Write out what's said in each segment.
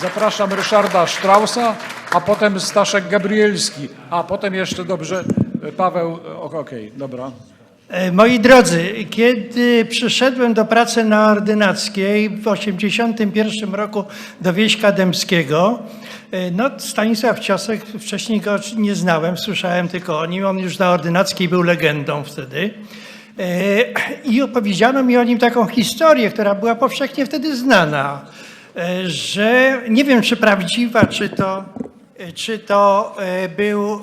Zapraszam Ryszarda Strausa, a potem Staszek Gabrielski, a potem jeszcze dobrze e, Paweł. e, Okej, dobra. E, Moi drodzy, kiedy przyszedłem do pracy na ordynackiej w 1981 roku do Wieśka Dębskiego, no Stanisław Ciosek, wcześniej go nie znałem, słyszałem tylko o nim, on już na ordynackiej był legendą wtedy. I opowiedziano mi o nim taką historię, która była powszechnie wtedy znana, że nie wiem czy prawdziwa, czy to czy to e, był,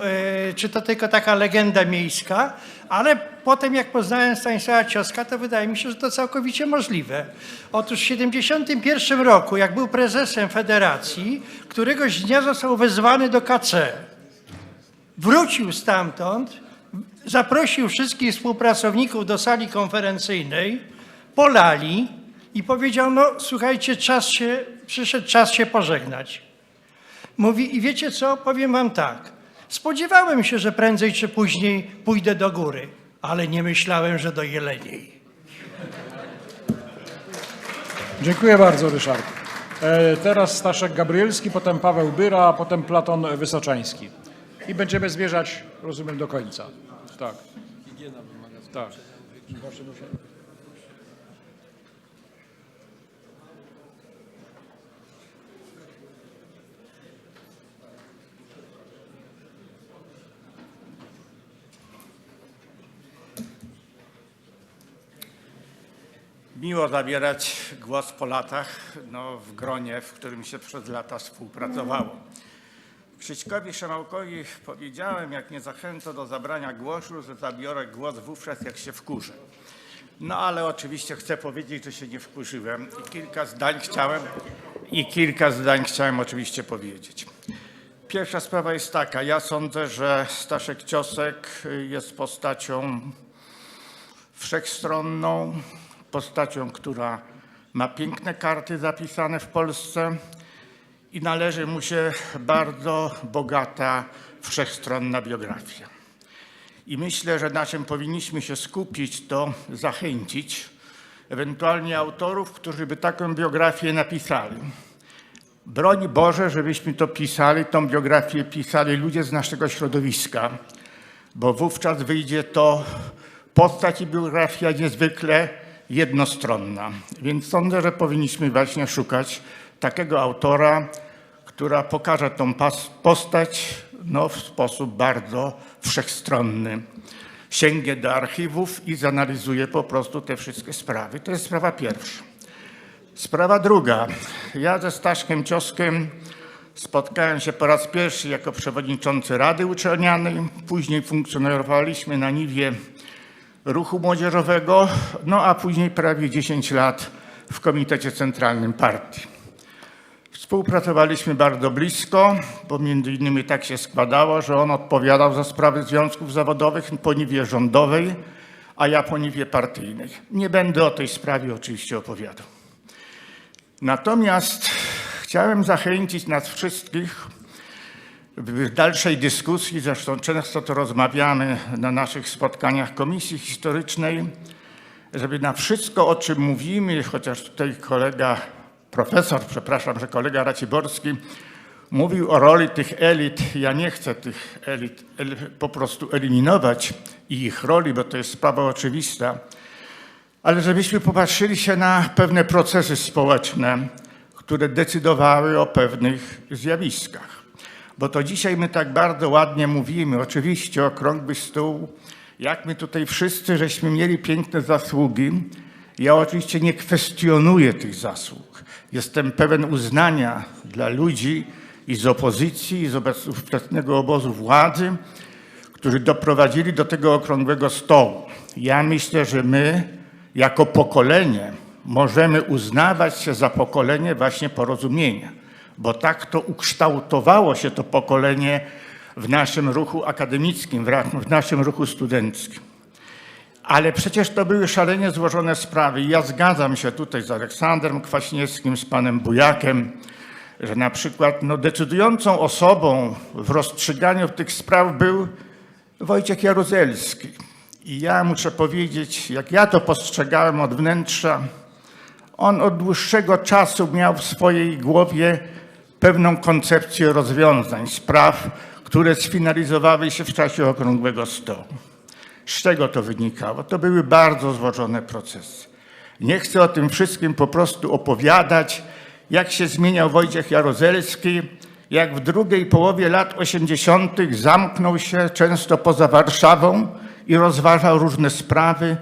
e, czy to tylko taka legenda miejska, ale potem jak poznałem Stanisława Cioska, to wydaje mi się, że to całkowicie możliwe. Otóż w 1971 roku, jak był prezesem federacji, któregoś dnia został wezwany do KC. Wrócił stamtąd, zaprosił wszystkich współpracowników do sali konferencyjnej, polali i powiedział, no słuchajcie, czas się, przyszedł czas się pożegnać. Mówi, i wiecie co, powiem wam tak. Spodziewałem się, że prędzej czy później pójdę do góry, ale nie myślałem, że do Jeleniej. Dziękuję bardzo, Ryszard. E, Teraz Staszek Gabrielski, potem Paweł Byra, a potem Platon Wysoczański. I będziemy zmierzać, rozumiem, do końca. Tak. Tak. Miło zabierać głos po latach no, w gronie, w którym się przez lata współpracowało. Krzyśkowi Szemałkowi powiedziałem, jak mnie zachęca do zabrania głosu, że zabiorę głos wówczas, jak się wkurzę. No ale oczywiście chcę powiedzieć, że się nie wkurzyłem i kilka zdań chciałem, i kilka zdań chciałem oczywiście powiedzieć. Pierwsza sprawa jest taka. Ja sądzę, że Staszek Ciosek jest postacią wszechstronną, postacią, która ma piękne karty zapisane w Polsce i należy mu się bardzo bogata, wszechstronna biografia. I myślę, że na czym powinniśmy się skupić, to zachęcić ewentualnie autorów, którzy by taką biografię napisali. Broń Boże, żebyśmy to pisali, tą biografię pisali ludzie z naszego środowiska, bo wówczas wyjdzie to postać i biografia niezwykle jednostronna. Więc sądzę, że powinniśmy właśnie szukać takiego autora, która pokaże tą postać no, w sposób bardzo wszechstronny. Sięgnie do archiwów i zanalizuje po prostu te wszystkie sprawy. To jest sprawa pierwsza. Sprawa druga. Ja ze Staszkiem Cioskiem spotkałem się po raz pierwszy jako przewodniczący Rady Uczelnianej. Później funkcjonowaliśmy na niwie ruchu młodzieżowego, no a później prawie 10 lat w Komitecie Centralnym Partii. Współpracowaliśmy bardzo blisko, bo między innymi tak się składało, że on odpowiadał za sprawy związków zawodowych po niwie rządowej, a ja po niwie partyjnej. Nie będę o tej sprawie oczywiście opowiadał. Natomiast chciałem zachęcić nas wszystkich w dalszej dyskusji, zresztą często to rozmawiamy na naszych spotkaniach Komisji Historycznej, żeby na wszystko, o czym mówimy, chociaż tutaj kolega, profesor, przepraszam, że kolega Raciborski mówił o roli tych elit. Ja nie chcę tych elit el, po prostu eliminować i ich roli, bo to jest sprawa oczywista, ale żebyśmy popatrzyli się na pewne procesy społeczne, które decydowały o pewnych zjawiskach. Bo to dzisiaj my tak bardzo ładnie mówimy, oczywiście okrągły stół, jak my tutaj wszyscy żeśmy mieli piękne zasługi. Ja oczywiście nie kwestionuję tych zasług. Jestem pełen uznania dla ludzi i z opozycji, i z obec- ówczesnego obozu władzy, którzy doprowadzili do tego okrągłego stołu. Ja myślę, że my jako pokolenie możemy uznawać się za pokolenie właśnie porozumienia, bo tak to ukształtowało się to pokolenie w naszym ruchu akademickim, w naszym ruchu studenckim. Ale przecież to były szalenie złożone sprawy. Ja zgadzam się tutaj z Aleksandrem Kwaśniewskim, z panem Bujakiem, że na przykład no, decydującą osobą w rozstrzyganiu tych spraw był Wojciech Jaruzelski. I ja muszę powiedzieć, jak ja to postrzegałem od wnętrza, on od dłuższego czasu miał w swojej głowie pewną koncepcję rozwiązań, spraw, które sfinalizowały się w czasie okrągłego stołu. Z czego to wynikało? To były bardzo złożone procesy. Nie chcę o tym wszystkim po prostu opowiadać, jak się zmieniał Wojciech Jaruzelski, jak w drugiej połowie lat 80. zamknął się często poza Warszawą i rozważał różne sprawy,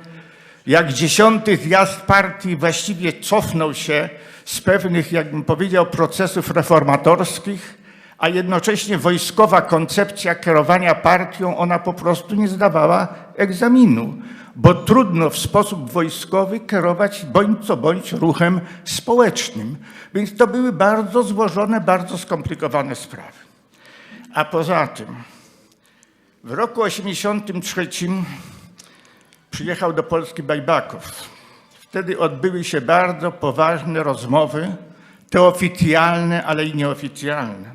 jak dziesiąty zjazd partii właściwie cofnął się z pewnych, jakbym powiedział, procesów reformatorskich, a jednocześnie wojskowa koncepcja kierowania partią, ona po prostu nie zdawała egzaminu, bo trudno w sposób wojskowy kierować bądź co bądź ruchem społecznym. Więc to były bardzo złożone, bardzo skomplikowane sprawy. A poza tym w roku 83 przyjechał do Polski Bajbakow. Wtedy odbyły się bardzo poważne rozmowy, te oficjalne, ale i nieoficjalne.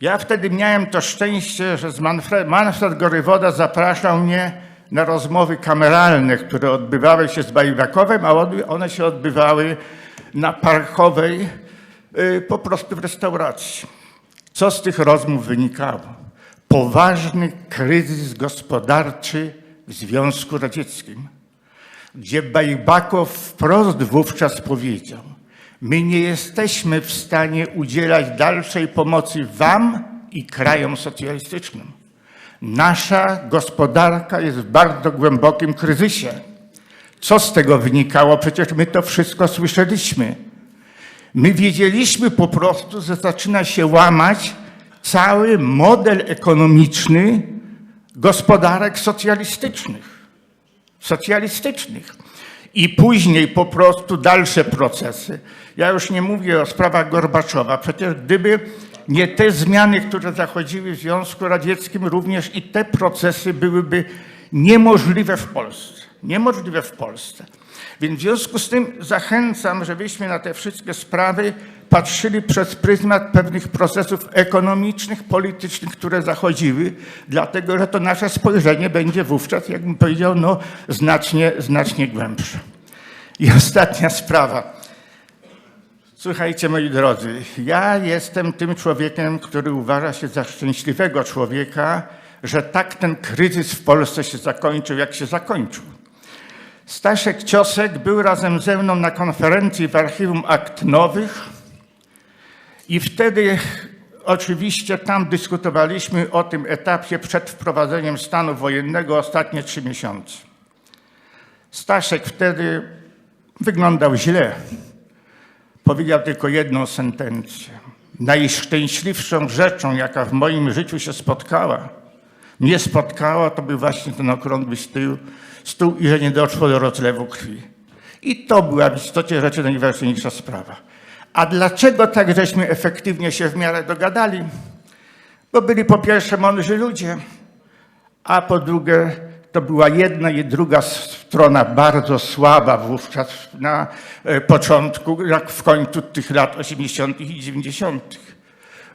Ja wtedy miałem to szczęście, że Manfred, Manfred Gorywoda zapraszał mnie na rozmowy kameralne, które odbywały się z Bajbakowem, a one się odbywały na Parkowej, y, po prostu w restauracji. Co z tych rozmów wynikało? Poważny kryzys gospodarczy w Związku Radzieckim, gdzie Bajbakow wprost wówczas powiedział: My nie jesteśmy w stanie udzielać dalszej pomocy Wam i krajom socjalistycznym. Nasza gospodarka jest w bardzo głębokim kryzysie. Co z tego wynikało? Przecież my to wszystko słyszeliśmy. My wiedzieliśmy po prostu, że zaczyna się łamać cały model ekonomiczny gospodarek socjalistycznych. Socjalistycznych. I później po prostu dalsze procesy. Ja już nie mówię o sprawach Gorbaczowa. Przecież gdyby nie te zmiany, które zachodziły w Związku Radzieckim, również i te procesy byłyby niemożliwe w Polsce. Niemożliwe w Polsce. Więc w związku z tym zachęcam, żebyśmy na te wszystkie sprawy patrzyli przez pryzmat pewnych procesów ekonomicznych, politycznych, które zachodziły, dlatego że to nasze spojrzenie będzie wówczas, jakbym powiedział, no, znacznie, znacznie głębsze. I ostatnia sprawa. Słuchajcie, moi drodzy, ja jestem tym człowiekiem, który uważa się za szczęśliwego człowieka, że tak ten kryzys w Polsce się zakończył, jak się zakończył. Staszek Ciosek był razem ze mną na konferencji w Archiwum Akt Nowych i wtedy oczywiście tam dyskutowaliśmy o tym etapie przed wprowadzeniem stanu wojennego ostatnie trzy miesiące. Staszek wtedy wyglądał źle. Powiedział tylko jedną sentencję. Najszczęśliwszą rzeczą, jaka w moim życiu się spotkała, mnie spotkała, to był właśnie ten okrągły stół, stół i że nie doszło do rozlewu krwi. I to była w istocie rzeczy najważniejsza sprawa. A dlaczego tak żeśmy efektywnie się w miarę dogadali? Bo byli po pierwsze mądrzy ludzie, a po drugie to była jedna i druga strona bardzo słaba wówczas na e, początku, jak w końcu tych lat 80. i 90.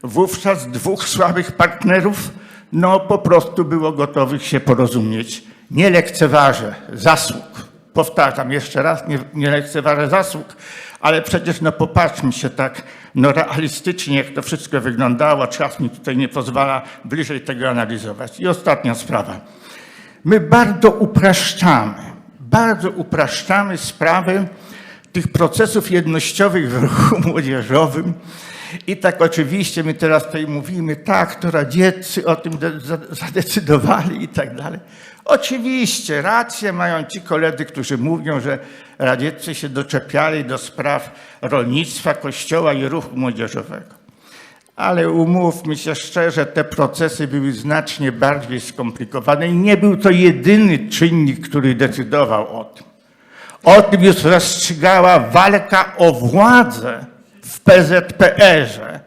Wówczas dwóch słabych partnerów no po prostu było gotowych się porozumieć. Nie lekceważę zasług. Powtarzam jeszcze raz, nie, nie lekceważę zasług, ale przecież no popatrzmy się tak no realistycznie, jak to wszystko wyglądało. Czas mi tutaj nie pozwala bliżej tego analizować. I ostatnia sprawa. My bardzo upraszczamy, bardzo upraszczamy sprawę tych procesów jednościowych w ruchu młodzieżowym. I tak oczywiście my teraz tutaj mówimy, tak, to radzieccy o tym de- za- zadecydowali i tak dalej. Oczywiście rację mają ci koledzy, którzy mówią, że radzieccy się doczepiali do spraw rolnictwa, kościoła i ruchu młodzieżowego. Ale umówmy się szczerze, te procesy były znacznie bardziej skomplikowane i nie był to jedyny czynnik, który decydował o tym. O tym już rozstrzygała walka o władzę w PZPR-ze.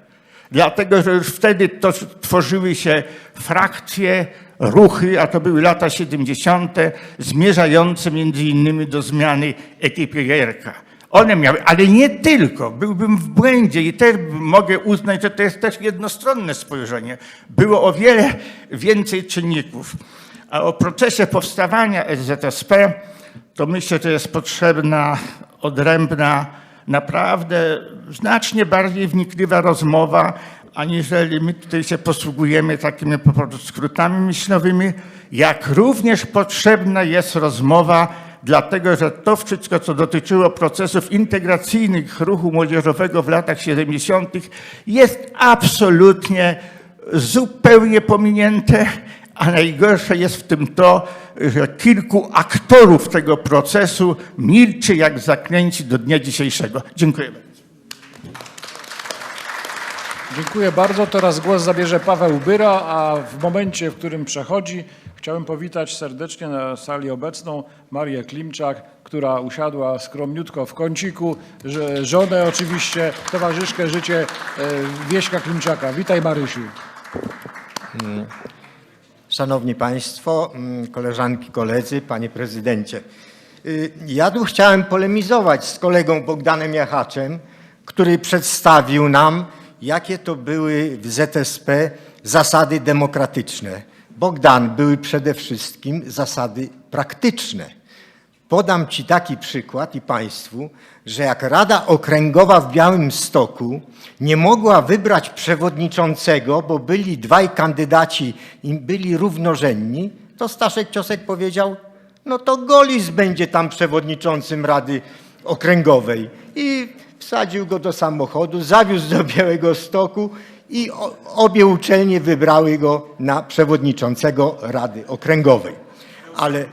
Dlatego, że już wtedy to tworzyły się frakcje, ruchy, a to były lata 70., zmierzające między innymi do zmiany ekipy Jerka. One miały, ale nie tylko, byłbym w błędzie i też mogę uznać, że to jest też jednostronne spojrzenie. Było o wiele więcej czynników. A o procesie powstawania SZSP to myślę, że jest potrzebna odrębna naprawdę znacznie bardziej wnikliwa rozmowa, aniżeli my tutaj się posługujemy takimi po prostu skrótami myślowymi, jak również potrzebna jest rozmowa, dlatego że to wszystko, co dotyczyło procesów integracyjnych ruchu młodzieżowego w latach 70., jest absolutnie zupełnie pominięte, a najgorsze jest w tym to, że kilku aktorów tego procesu milczy jak zaklęci do dnia dzisiejszego. Dziękuję bardzo. Dziękuję bardzo. Teraz głos zabierze Paweł Byra, a w momencie, w którym przechodzi, chciałem powitać serdecznie na sali obecną Marię Klimczak, która usiadła skromniutko w kąciku, żonę oczywiście, towarzyszkę życie e, Wieśka Klimczaka. Witaj Marysiu. Szanowni Państwo, mm, koleżanki, koledzy, Panie Prezydencie. Y, Ja tu chciałem polemizować z kolegą Bogdanem Jachaczem, który przedstawił nam, jakie to były w ZSP zasady demokratyczne. Bogdan, były przede wszystkim zasady praktyczne. Podam Ci taki przykład i Państwu, że jak Rada Okręgowa w Białymstoku nie mogła wybrać przewodniczącego, bo byli dwaj kandydaci i byli równorzędni, to Staszek Ciosek powiedział, no to Golis będzie tam przewodniczącym Rady Okręgowej. I wsadził go do samochodu, zawiózł do Białego Stoku i obie uczelnie wybrały go na przewodniczącego Rady Okręgowej. Ale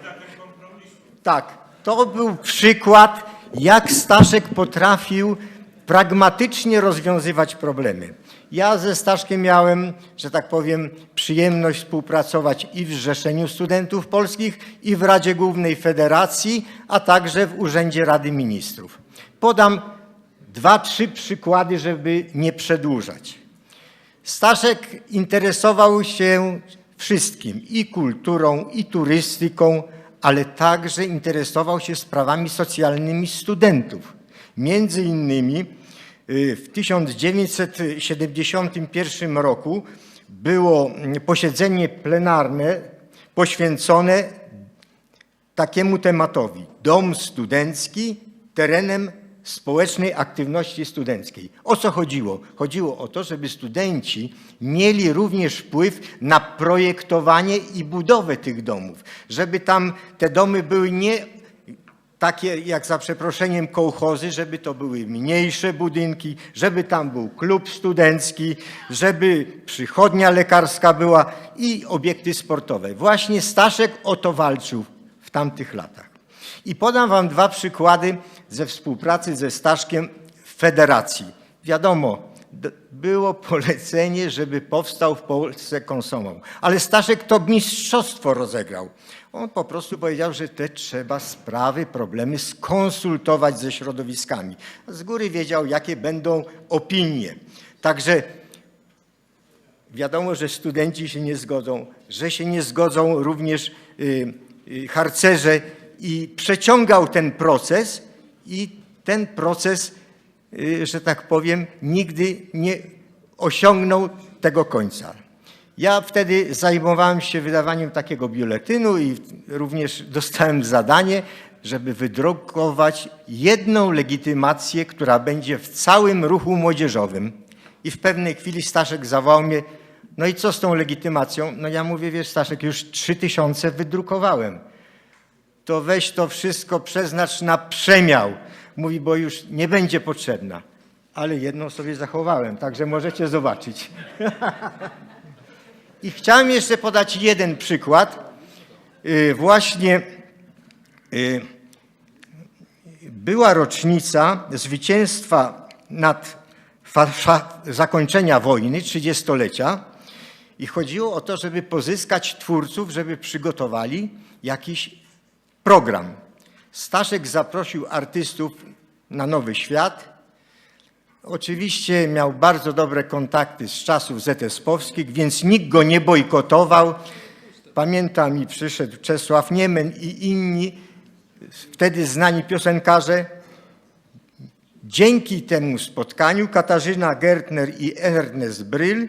tak, to był przykład, jak Staszek potrafił pragmatycznie rozwiązywać problemy. Ja ze Staszkiem miałem, że tak powiem, przyjemność współpracować i w Zrzeszeniu Studentów Polskich, i w Radzie Głównej Federacji, a także w Urzędzie Rady Ministrów. Podam dwa, trzy przykłady, żeby nie przedłużać. Staszek interesował się wszystkim i kulturą, i turystyką, ale także interesował się sprawami socjalnymi studentów. Między innymi y, w 1971 roku było mm, posiedzenie plenarne poświęcone takiemu tematowi Dom Studencki terenem społecznej aktywności studenckiej. O co chodziło? Chodziło o to, żeby studenci mieli również wpływ na projektowanie i budowę tych domów, żeby tam te domy były nie takie jak za przeproszeniem kołchozy, żeby to były mniejsze budynki, żeby tam był klub studencki, żeby przychodnia lekarska była i obiekty sportowe. Właśnie Staszek o to walczył w tamtych latach. I podam wam dwa przykłady ze współpracy ze Staszkiem w federacji. Wiadomo, było polecenie, żeby powstał w Polsce konsumą, ale Staszek to mistrzostwo rozegrał. On po prostu powiedział, że te trzeba sprawy, problemy skonsultować ze środowiskami. Z góry wiedział, jakie będą opinie. Także Wiadomo, że studenci się nie zgodzą, że się nie zgodzą również y, y, harcerze i przeciągał ten proces i ten proces, y, że tak powiem, nigdy nie osiągnął tego końca. Ja wtedy zajmowałem się wydawaniem takiego biuletynu i również dostałem zadanie, żeby wydrukować jedną legitymację, która będzie w całym ruchu młodzieżowym. I w pewnej chwili Staszek zawołał mnie, no i co z tą legitymacją? No ja mówię, wiesz Staszek, już trzy tysiące wydrukowałem. To weź to wszystko przeznacz na przemiał. Mówi, bo już nie będzie potrzebna. Ale jedną sobie zachowałem, także możecie zobaczyć. I chciałem jeszcze podać jeden przykład. Y, Właśnie y, była rocznica zwycięstwa nad zakończenia wojny, 30-lecia i chodziło o to, żeby pozyskać twórców, żeby przygotowali jakiś program. Staszek zaprosił artystów na Nowy Świat. Oczywiście miał bardzo dobre kontakty z czasów ZS-owskich, więc nikt go nie bojkotował. Pamiętam i przyszedł Czesław Niemen i inni, wtedy znani piosenkarze. Dzięki temu spotkaniu Katarzyna Gertner i Ernest Bryl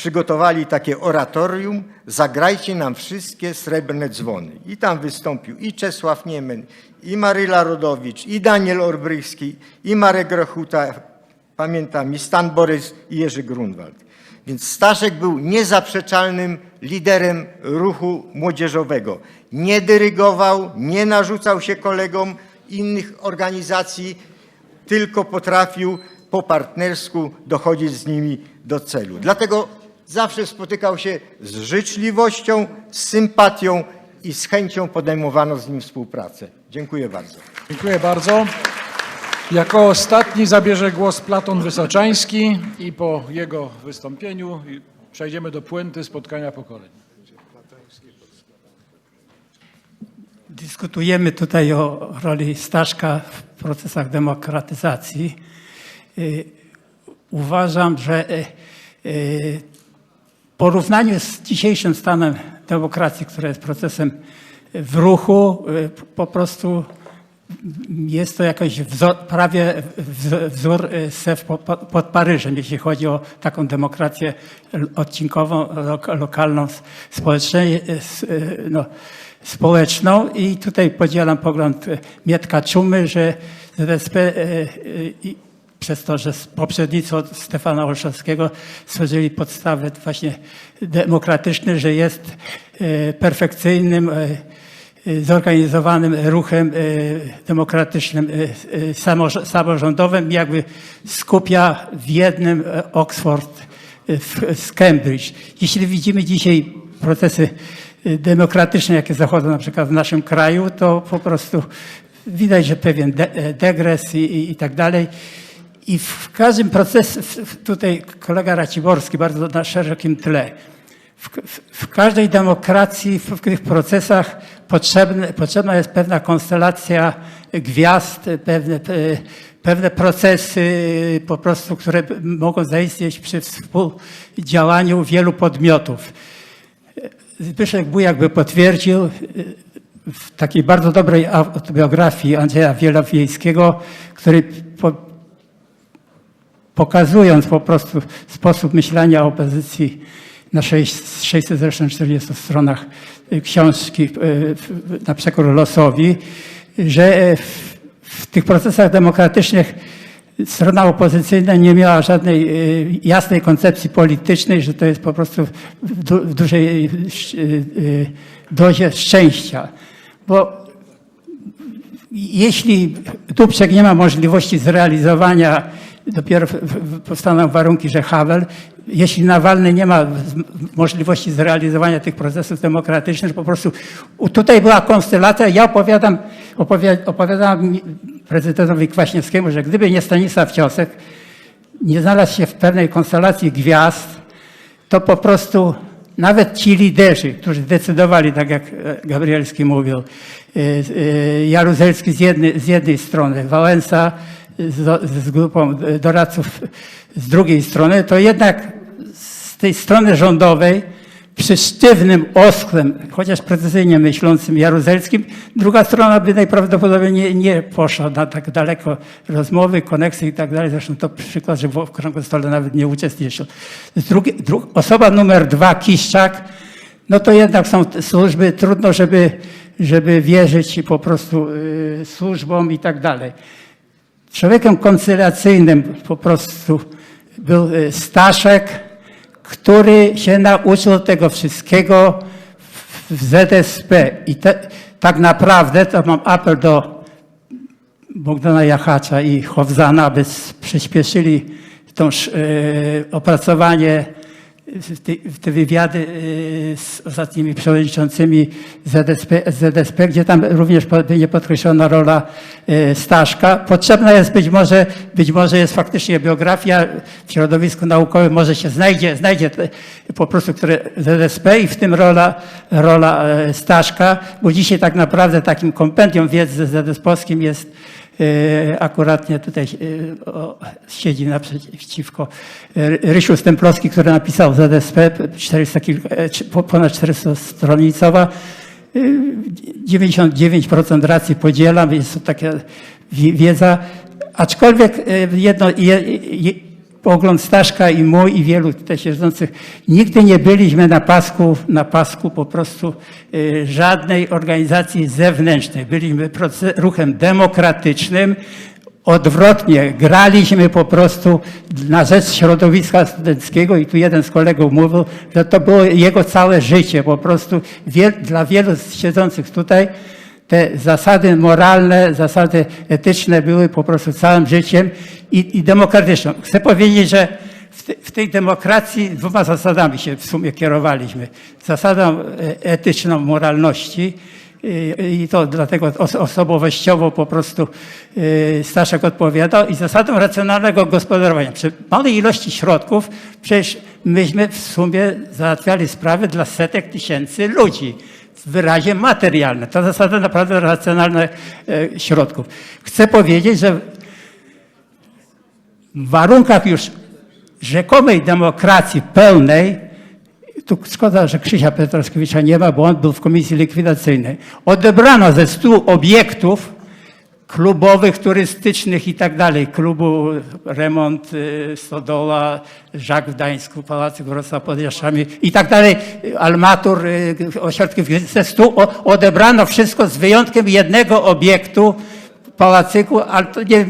przygotowali takie oratorium Zagrajcie nam wszystkie srebrne dzwony. I tam wystąpił i Czesław Niemen, i Maryla Rodowicz, i Daniel Orbrychski, i Marek Grochuta, pamiętam, i Stan Borys, i Jerzy Grunwald. Więc Staszek był niezaprzeczalnym liderem ruchu młodzieżowego. Nie dyrygował, nie narzucał się kolegom innych organizacji, tylko potrafił po partnersku dochodzić z nimi do celu. Dlatego zawsze spotykał się z życzliwością, z sympatią i z chęcią podejmowano z nim współpracę. Dziękuję bardzo. Dziękuję bardzo. Jako ostatni zabierze głos Platon Wysoczański i po jego wystąpieniu przejdziemy do puenty spotkania pokoleń. Dyskutujemy tutaj o roli Staszka w procesach demokratyzacji. Y, Uważam, że y, y, porównaniu z dzisiejszym stanem demokracji, która jest procesem w ruchu, y, po prostu jest to jakoś wzor, prawie wz- wzór y, SEF po- po- pod Paryżem, jeśli chodzi o taką demokrację odcinkową, lok- lokalną, no, społeczną. I tutaj podzielam pogląd Mietka Czumy, że ZSP przez to, że poprzednicy od Stefana Olszewskiego stworzyli podstawy właśnie demokratyczne, że jest y, perfekcyjnym y, y, zorganizowanym ruchem demokratycznym, samorz- samorządowym, jakby skupia w jednym Oxford z Cambridge. Jeśli widzimy dzisiaj procesy demokratyczne, jakie zachodzą na przykład w naszym kraju, to po prostu widać, że pewien de- e, degres i, i, i tak dalej. I w każdym procesie, tutaj kolega Raciborski, bardzo na szerokim tle, w, w, w każdej demokracji, w, w tych procesach potrzebne, potrzebna jest pewna konstelacja gwiazd, pewne, pe- pewne procesy po prostu, które mogą zaistnieć przy współdziałaniu wielu podmiotów. Zbyszek Bujak by potwierdził w takiej bardzo dobrej autobiografii Andrzeja Wielowiejskiego, który po, pokazując po prostu sposób myślenia opozycji na 6, 600 zresztą 40 stronach książki w- na przekór losowi, że w, w tych procesach demokratycznych strona opozycyjna nie miała żadnej y, jasnej koncepcji politycznej, że to jest po prostu w, w dużej dozie szczęścia. Bo jeśli Dubczek nie ma możliwości zrealizowania, dopiero powstaną warunki, że Havel, jeśli Nawalny nie ma możliwości zrealizowania tych procesów demokratycznych, po prostu tutaj była konstelacja, ja opowiadam, opowia, opowiadam prezydentowi Kwaśniewskiemu, że gdyby nie Stanisław Ciosek, nie znalazł się w pewnej konstelacji gwiazd, to po prostu nawet ci liderzy, którzy decydowali, tak jak e, Gabrielski mówił, e, e, Jaruzelski z jednej, z jednej strony, Wałęsa z, z grupą doradców z drugiej strony, to jednak z tej strony rządowej przy sztywnym osklem, chociaż precyzyjnie myślącym Jaruzelskim, druga strona by najprawdopodobniej nie, nie poszła na tak daleko rozmowy, koneksje i tak dalej. Zresztą to przykład, że w okrągłym stole nawet nie uczestniczył. Drugi, dru, osoba numer dwa, Kiszczak, no to jednak są służby, trudno, żeby, żeby wierzyć po prostu y, służbom i tak dalej. Człowiekiem koncyliacyjnym po prostu był y, Staszek, który się nauczył tego wszystkiego w- ZSP. I te, tak naprawdę to mam apel do Bogdana Jachacza i Chowzana, aby przyspieszyli sz- e, opracowanie te, wywiady e, z ostatnimi przewodniczącymi ZSP, ZSP, gdzie tam również będzie podkreślona rola e, Staszka. Potrzebna jest być może, być może jest faktycznie biografia w środowisku naukowym, może się znajdzie, znajdzie po prostu, które ZSP i w tym rola, rola e, Staszka, bo dzisiaj tak naprawdę takim kompendium wiedzy ZSP-owskim jest akuratnie tutaj e, siedzi naprzeciwko e, Rysiu Stemplowski, który napisał ZSP, 400 kilka, e, ponad 400-stronicowa. E, 99% racji podzielam, jest to taka wi- wiedza. Aczkolwiek e, jedno, je, je, pogląd Staszka i mój i wielu tutaj siedzących. Nigdy nie byliśmy na pasku, na pasku po prostu y, żadnej organizacji zewnętrznej. Byliśmy ruchem demokratycznym. Odwrotnie, graliśmy po prostu na rzecz środowiska studenckiego i tu jeden z kolegów mówił, że to było jego całe życie. Po prostu dla wielu siedzących tutaj te zasady moralne, zasady etyczne były po prostu całym życiem i, i demokratyczną. Chcę powiedzieć, że w, te, w tej demokracji dwoma zasadami się w sumie kierowaliśmy. Zasadą e, etyczną moralności i, i to dlatego os, osobowościowo po prostu e, Staszek odpowiadał i zasadą racjonalnego gospodarowania. Przy małej ilości środków przecież myśmy w sumie załatwiali sprawy dla setek tysięcy ludzi w wyrazie materialnym. To zasada naprawdę racjonalnych e, środków. Chcę powiedzieć, że w warunkach już rzekomej demokracji pełnej, tu szkoda, że Krzysia Petroskiewicza nie ma, bo on był w komisji likwidacyjnej, odebrano ze stu obiektów klubowych, turystycznych i tak dalej, klubu Remont, y, Stodola, Żak w Gdańsku, Pałacyk Wrocław pod Jaszczami i tak dalej, Almatur, y, ośrodki, stu o- odebrano wszystko z wyjątkiem jednego obiektu, Pałacyku, ale to nie,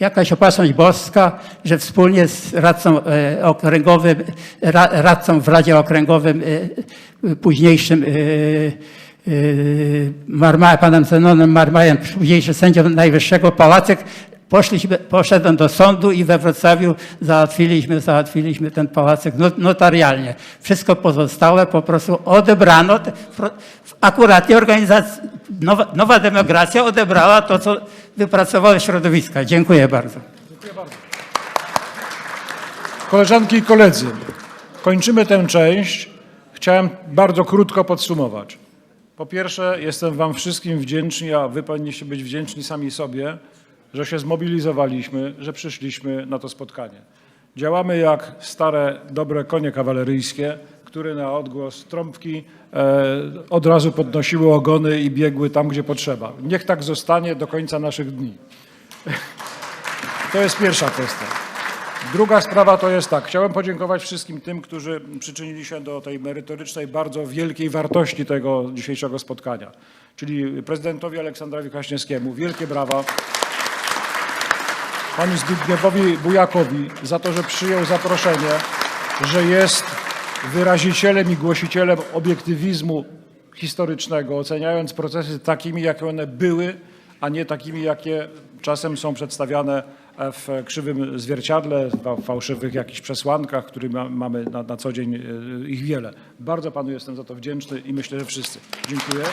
jakaś opatrzność boska, że wspólnie z radcą e, okręgowym, ra, radcą w Radzie Okręgowym, e, późniejszym e, e, Marma, panem Zenonem Marmajem, późniejszym sędzią Najwyższego Pałacek, poszliśmy, poszedłem do sądu i we Wrocławiu załatwiliśmy, załatwiliśmy ten pałacek no- notarialnie. Wszystko pozostałe po prostu odebrano. Akuratnie organizacja, nowa, nowa demokracja odebrała to, co wypracowały środowiska. Dziękuję bardzo. Koleżanki i koledzy, kończymy tę część. Chciałem bardzo krótko podsumować. Po pierwsze, jestem Wam wszystkim wdzięczny, a Wy powinniście być wdzięczni sami sobie, że się zmobilizowaliśmy, że przyszliśmy na to spotkanie. Działamy jak stare, dobre konie kawaleryjskie, które na odgłos trąbki e, od razu podnosiły ogony i biegły tam, gdzie potrzeba. Niech tak zostanie do końca naszych dni. To jest pierwsza kwestia. Druga sprawa to jest tak. Chciałem podziękować wszystkim tym, którzy przyczynili się do tej merytorycznej, bardzo wielkiej wartości tego dzisiejszego spotkania. Czyli prezydentowi Aleksandrowi Kwaśniewskiemu wielkie brawa. Panu Zbigniewowi Bujakowi za to, że przyjął zaproszenie, że jest wyrazicielem i głosicielem obiektywizmu historycznego, oceniając procesy takimi, jakie one były, a nie takimi, jakie czasem są przedstawiane w krzywym zwierciadle, w fałszywych jakichś przesłankach, ma- mamy na, na co dzień e, ich wiele. Bardzo panu jestem za to wdzięczny i myślę, że wszyscy. Dziękuję.